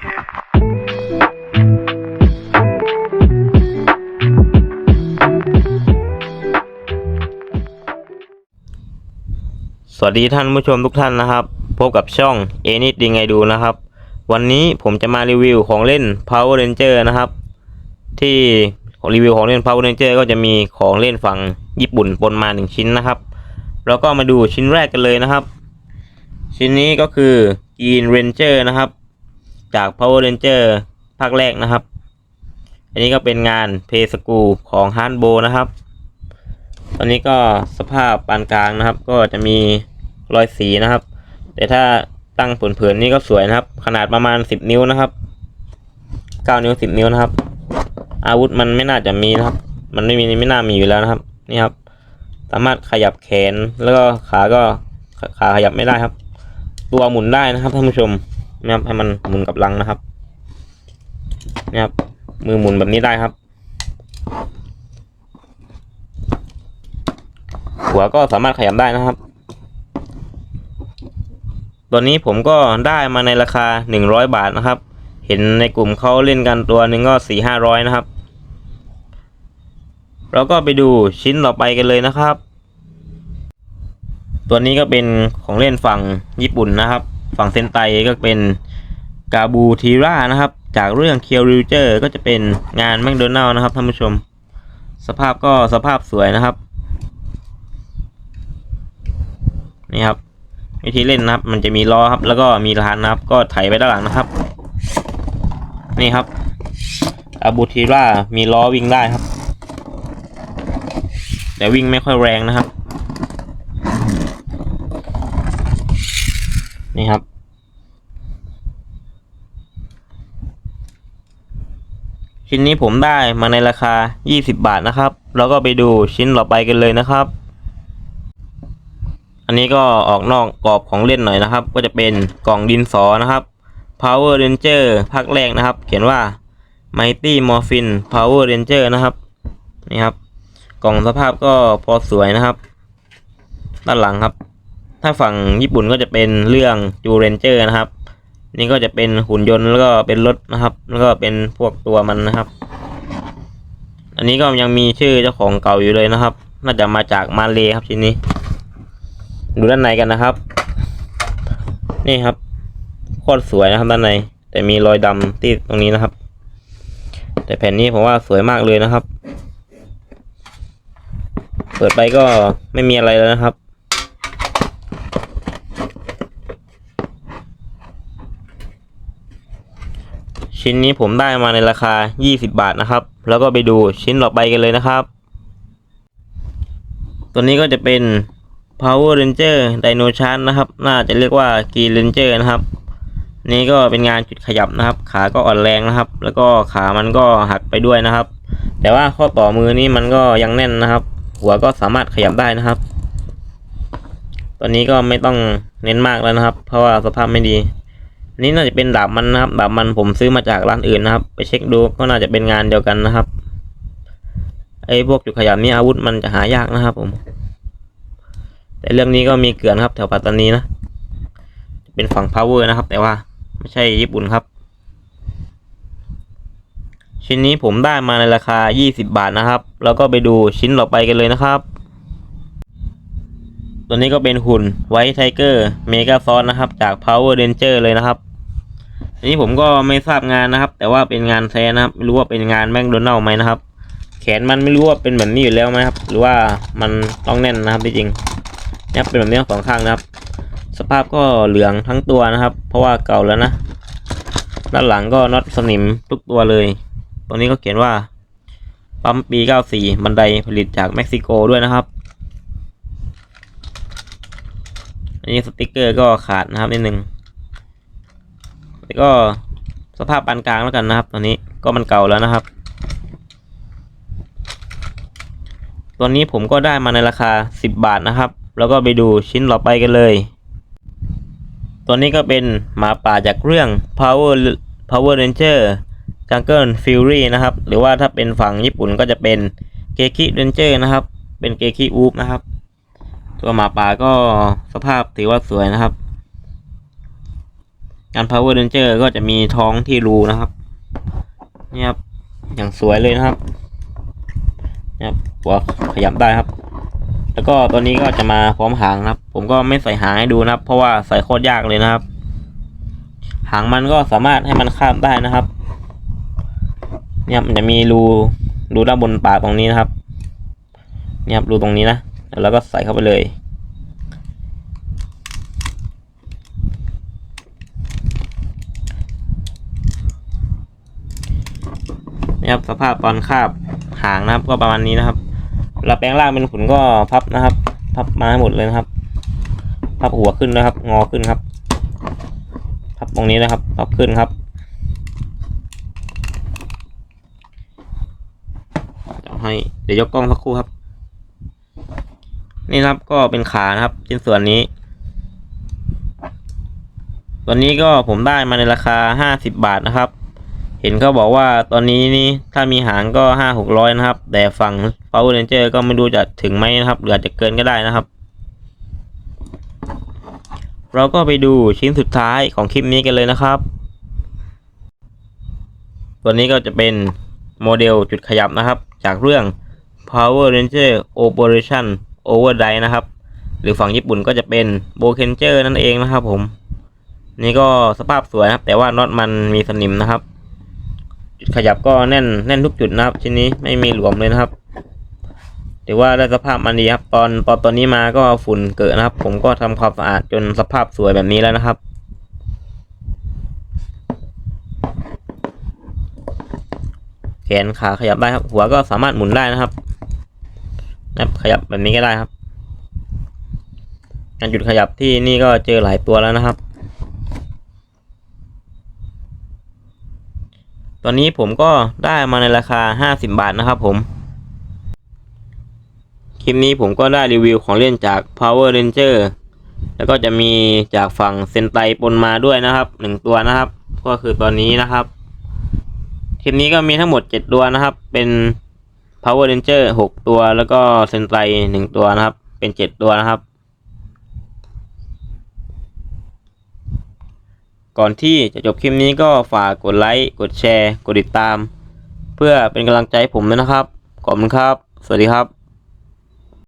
สวัสดีท่านผู้ชมทุกท่านนะครับ พบกับช่องเอนิดยังไงดูนะครับ วันนี้ผมจะมารีวิวของเล่น Power Ranger นะครับ ที่รีวิวของเล่น Power Ranger ก็จะมีของเล่นฝั่งญี่ปุ่นปนมาหนึ่งชิ้นนะครับแล้วก็มาดูชิ้นแรกกันเลยนะครับ ชิ้นนี้ก็คือ Green Ranger นะครับ จาก Power Ranger ภาคแรกนะครับ อันนี้ก็เป็นงาน p a y School ของ h a r d b o นะครับ ตอนนี้ก็สภาพปานกลางนะครับ ก็จะมีรอยสีนะครับ แต่ถ้าตั้งผินๆนี่ก็สวยนะครับ ขนาดประมาณสิบนิ้วนะครับเก้านิ้วสิบนิ้วนะครับ อาวุธมันไม่น่าจะมีนะครับ มันไม่มีไม่น่ามีอยู่แล้วนะครับ นี่ครับ สามารถขยับแขนแล้วก็ขาก็ขาขาขยับไม่ได้ครับ ตัวหมุนได้นะครับท่านผู้ชม นะครับให้มันหมุนกับลังนะครับนี่ครับ มือหมุนแบบนี้ได้ครับ หัวก็สามารถขยับได้นะครับ ตัวนี้ผมก็ได้มาในราคาหนึ่งร้อยบาทนะครับ เห็นในกลุ่มเขาเล่นกันตัวหนึ่งก็สี่ห้าร้อยนะครับ เราก็ไปดูชิ้นต่อไปกันเลยนะครับ ตัวนี้ก็เป็นของเล่นฝั่งญี่ปุ่นนะครับ ฝั่งเซนไตก็เป็นกาบูทีรานะครับ จากเรื่องเคียวริวเจอร์ก็จะเป็นงานแมคโดนัลนะครับท่านผู้ชม สภาพก็สภาพสวยนะครับ นี่ครับ วิธีเล่นนะครับ มันจะมีล้อครับ แล้วก็มีลานนะครับ ก็ไถไปด้านหลังนะครับ นี่ครับอาบูทีรามีล้อวิ่งได้ครับ แต่วิ่งไม่ค่อยแรงนะครับ นี่ครับ ชิ้นนี้ผมได้มาในราคา 20 บาทนะครับ แล้วก็ไปดูชิ้นต่อไปกันเลยนะครับ อันนี้ก็ออกนอกกรอบของเล่นหน่อยนะครับ ก็จะเป็นกล่องดินสอนะครับ Power Ranger ภาคแรกนะครับ เขียนว่า Mighty Morphin Power Ranger นะครับนี่ครับ กล่องสภาพก็พอสวยนะครับ ด้านหลังครับ ถ้าฝั่งญี่ปุ่นก็จะเป็นเรื่องจูเรนเจอร์นะครับ นี่ก็จะเป็นหุ่นยนต์แล้วก็เป็นรถนะครับ แล้วก็เป็นพวกตัวมันนะครับ อันนี้ก็ยังมีชื่อเจ้าของเก่าอยู่เลยนะครับ น่าจะมาจากมาเลครับชิ้นนี้ ดูด้านในกันนะครับ นี่ครับโคตรสวยนะครับด้านใน แต่มีรอยดำที่ตรงนี้นะครับ แต่แผ่นนี้ผมว่าสวยมากเลยนะครับ เปิดไปก็ไม่มีอะไรแล้วนะครับ ชิ้นนี้ผมได้มาในราคา 20 บาทนะครับ แล้วก็ไปดูชิ้นต่อไปกันเลยนะครับ ตัวนี้ก็จะเป็น Power Ranger Dino Charge นะครับ น่าจะเรียกว่า Green Ranger นะครับ นี่ก็เป็นงานจุดขยับนะครับ ขาก็อ่อนแรงนะครับ แล้วก็ขามันก็หักไปด้วยนะครับ แต่ว่าข้อต่อมือนี้มันก็ยังแน่นนะครับ หัวก็สามารถขยับได้นะครับ ตอนนี้ก็ไม่ต้องเน้นมากแล้วนะครับ เพราะว่าสภาพไม่ดี นนี้น่าจะเป็นดาบมันนะครับ ดาบมันผมซื้อมาจากร้านอื่นนะครับ ไปเช็คดูก็น่าจะเป็นงานเดียวกันนะครับ ไอ้พวกจุดขยับนี้อาวุธมันจะหายากนะครับ ผม แต่เรื่องนี้ก็มีเกลื่อนครับ แถวปัตตานีนะ เป็นฝั่ง power นะครับ แต่ว่าไม่ใช่ญี่ปุ่นครับ ชิ้นนี้ผมได้มาในราคา 20 บาทนะครับ แล้วก็ไปดูชิ้นต่อไปกันเลยนะครับตัวนี้ก็เป็นหุ่นไวท์ไทเกอร์เมกาซอนนะครับ จาก Power Ranger เลยนะครับ อันนี้ผมก็ไม่ทราบงานนะครับ แต่ว่าเป็นงานแท้นะครับ ไม่รู้ว่าเป็นงานแมคโดนัลด์ไหมนะครับ แขนมันไม่รู้ว่าเป็นแบบนี้อยู่แล้วไหมครับ หรือว่ามันต้องแน่นนะครับจริงเนี่ยเป็นแบบนี้สองข้างนะครับ สภาพก็เหลืองทั้งตัวนะครับ เพราะว่าเก่าแล้วนะ ด้านหลังก็น็อตสนิมทุกตัวเลย ตรงนี้ก็เขียนว่า ปั๊มปี 94 บันไดผลิตจากเม็กซิโกด้วยนะครับ อันนี้สติกเกอร์ก็ขาดนะครับนิดนึง แล้วก็สภาพปานกลางแล้วกันนะครับ ตอนนี้ก็มันเก่าแล้วนะครับ ตัวนี้ผมก็ได้มาในราคา 10 บาทนะครับ แล้วก็ไปดูชิ้นต่อไปกันเลย ตัวนี้ก็เป็นหมาป่าจากเรื่อง Power Power Ranger Jungle Fury นะครับ หรือว่าถ้าเป็นฝั่งญี่ปุ่นก็จะเป็นเกคิเรนเจอร์นะครับ เป็นเกคิอูฟนะครับ ตัวหมาป่าก็สภาพถือว่าสวยนะครับ การ power ranger ก็จะมีท้องที่รูนะครับนี่ครับอย่างสวยเลยนะครับนี่ครับหัวขยับได้ครับ แล้วก็ตัวนี้ก็จะมาพร้อมหางครับ ผมก็ไม่ใส่หางให้ดูนะครับ เพราะว่าใส่โคตรยากเลยนะครับ หางมันก็สามารถให้มันข้ามได้นะครับ เนี่ยมันจะมีรูรูด้านบนปากตรงนี้นะครับ เนี่ยครับรูตรงนี้นะแล้วก็ใส่เข้าไปเลย ครับสภาพตอนคาบหางนะครับ ก็ประมาณนี้นะครับเราแปลงร่างเป็นขุนก็พับนะครับ พับมาให้หมดเลยนะครับ พับหัวขึ้นนะครับ งอขึ้นครับ พับตรงนี้นะครับ พับขึ้นครับจะให้เดี๋ยวยกกล้องสักครู่ครับ นี่ครับก็เป็นขานะครับชิ้นส่วนนี้ตัวนี้ก็ผมได้มาในราคาห้าสิบบาทนะครับ เห็นเขาบอกว่าตอนนี้นี่ถ้ามีหางก็ห้าหกร้อยนะครับ แต่ฝั่ง Power Ranger ก็ไม่รู้จะถึงไหมนะครับหรืออาจจะเกินก็ได้นะครับ เราก็ไปดูชิ้นสุดท้ายของคลิปนี้กันเลยนะครับ ตัวนี้ก็จะเป็นโมเดลจุดขยับนะครับ จากเรื่อง Power Ranger Operation Overdrive นะครับ หรือฝั่งญี่ปุ่นก็จะเป็น b o k e n g e r นั่นเองนะครับผม นี่ก็สภาพสวยนะครับ แต่ว่าน็อตมันมีสนิมนะครับ จุดขยับก็แน่นแน่นทุกจุดนะครับชิ้นนี้ไม่มีหลวมเลยนะครับถือว่าได้สภาพมันดีครับ ตอนตอนตอนนี้มาก็ฝุ่นเกิดนะครับ ผมก็ทำความสะอาดจนสภาพสวยแบบนี้แล้วนะครับ แขนขาขยับได้ครับ หัวก็สามารถหมุนได้นะครับนะครับขยับแบบนี้ก็ได้ครับการจุดขยับที่นี่ก็เจอหลายตัวแล้วนะครับ อนนี้ผมก็ได้มาในราคา 50 บาทนะครับผม คลิปนี้ผมก็ได้รีวิวของเล่นจาก Power Ranger แล้วก็จะมีจากฝั่งเซนไตปนมาด้วยนะครับหนึ่งตัวนะครับ ก็คือตัวนี้นะครับ คลิปนี้ก็มีทั้งหมด 7 ตัวนะครับ เป็น Power Ranger 6 ตัว แล้วก็เซนไตหนึ่งตัวนะครับ เป็น 7 ตัวนะครับ ก่อนที่จะจบคลิปนี้ก็ฝากกดไลค์กดแชร์ กดติดตาม เพื่อเป็นกำลังใจผมด้วยนะครับ ขอบคุณครับ สวัสดีครับ